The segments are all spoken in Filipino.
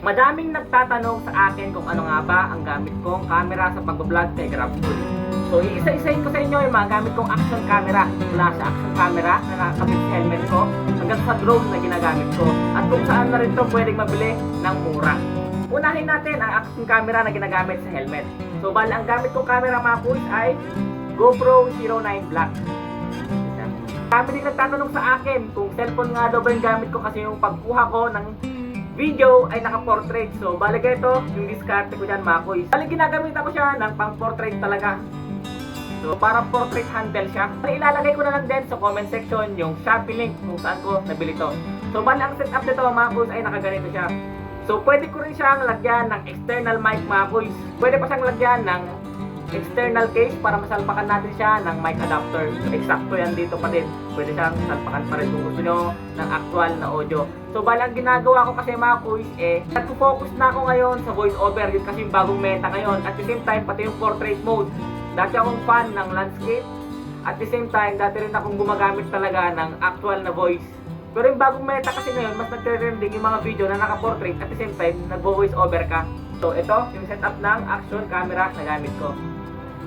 Madaming nagtatanong sa akin kung ano nga ba ang gamit kong camera sa pag-vlog kay GrabFood. So, iisa-isahin ko sa inyo yung mga gamit kong action camera. Mula sa action camera na nakakabit sa helmet ko hanggang sa drone na ginagamit ko. At kung saan na rin ito pwedeng mabili ng mura. Unahin natin ang action camera na ginagamit sa helmet. So, bali ang gamit kong camera mga kuys ay GoPro 09 Black. Kami din nagtatanong sa akin kung cellphone nga daw ba yung gamit ko kasi yung pagkuha ko ng video ay naka-portrait. So, bali ito, yung discarte ko dyan mga kuys. Bali ginagamitan ko siya ng pang-portrait talaga. So, parang portrait handle siya. Bali, ilalagay ko na lang din sa comment section yung Shopee link kung saan ko nabili to. So, bali ang setup nito mga kuys ay nakaganito siya. So, pwede ko rin siyang lagyan ng external mic mga kuys. Pwede pa siyang lagyan ng external case para masalpakan natin siya ng mic adapter. Eksakto yan dito pa din. Pwede siyang salpakan pa rin kung gusto nyo ng actual na audio. So bali ang ginagawa ko kasi mga kuys eh, nagpo-focus na ako ngayon sa voice over yun kasi yung bagong meta ngayon. At the same time, pati yung portrait mode. Dati akong fan ng landscape. At the same time, dati rin akong gumagamit talaga ng actual na voice. Pero yung bagong meta kasi ngayon, mas nagtre-trending yung mga video na naka-portrait at the same time, nagvo-voice over ka. So ito, yung setup ng action camera na gamit ko.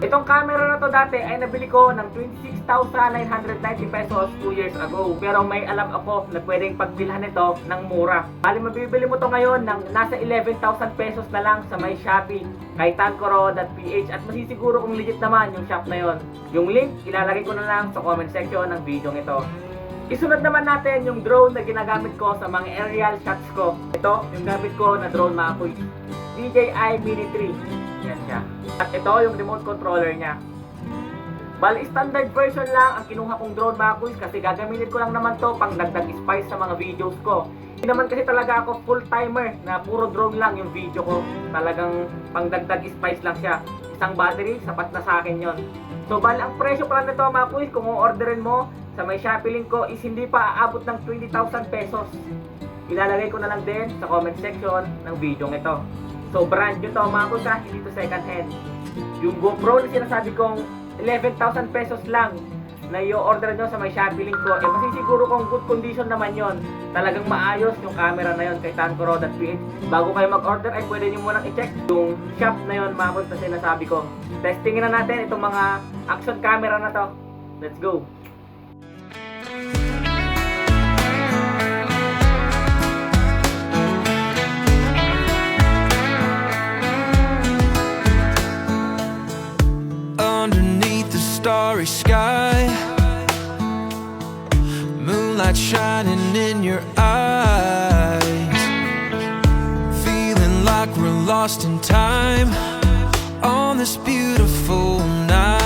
Itong camera na to dati ay nabili ko ng 26,990 pesos 2 years ago. Pero may alam ako na pwedeng pagbilhan nito ng mura. Bali mabibili mo to ngayon ng nasa 11,000 pesos na lang sa may Shopee kay tankoro.ph at masisiguro kung legit naman yung shop na yon. Yung link ilalagay ko na lang sa comment section ng video ito. Isunod naman natin yung drone na ginagamit ko sa mga aerial shots ko. Ito, yung gamit ko na drone mga kuy. DJI Mini 3. Yan siya. At ito yung remote controller niya. Bali, standard version lang ang kinuha kong drone mga kuys kasi gagamitin ko lang naman to pang dagdag spice sa mga videos ko. Hindi naman kasi talaga ako full timer na puro drone lang yung video ko. Talagang pang dagdag spice lang siya. Isang battery, sapat na sa akin yon. So, bali, ang presyo pala nito mga kung orderin mo sa may Shopee link ko is hindi pa aabot ng 20,000 pesos. Ilalagay ko na lang din sa comment section ng video ito. So, brand nyo to mga kuys ha, hindi to second hand. Yung GoPro na sinasabi kong 11,000 pesos lang na i-order nyo sa may Shopee link ko, eh masisiguro kung good condition naman yon. Talagang maayos yung camera na yon kay tankoro.ph. Bago kayo mag-order, ay pwede nyo munang i-check yung shop na yon mga kuys na sinasabi ko. Testingin na natin itong mga action camera na to. Let's go! Moonlight shining in your eyes. Feeling like we're lost in time on this beautiful night.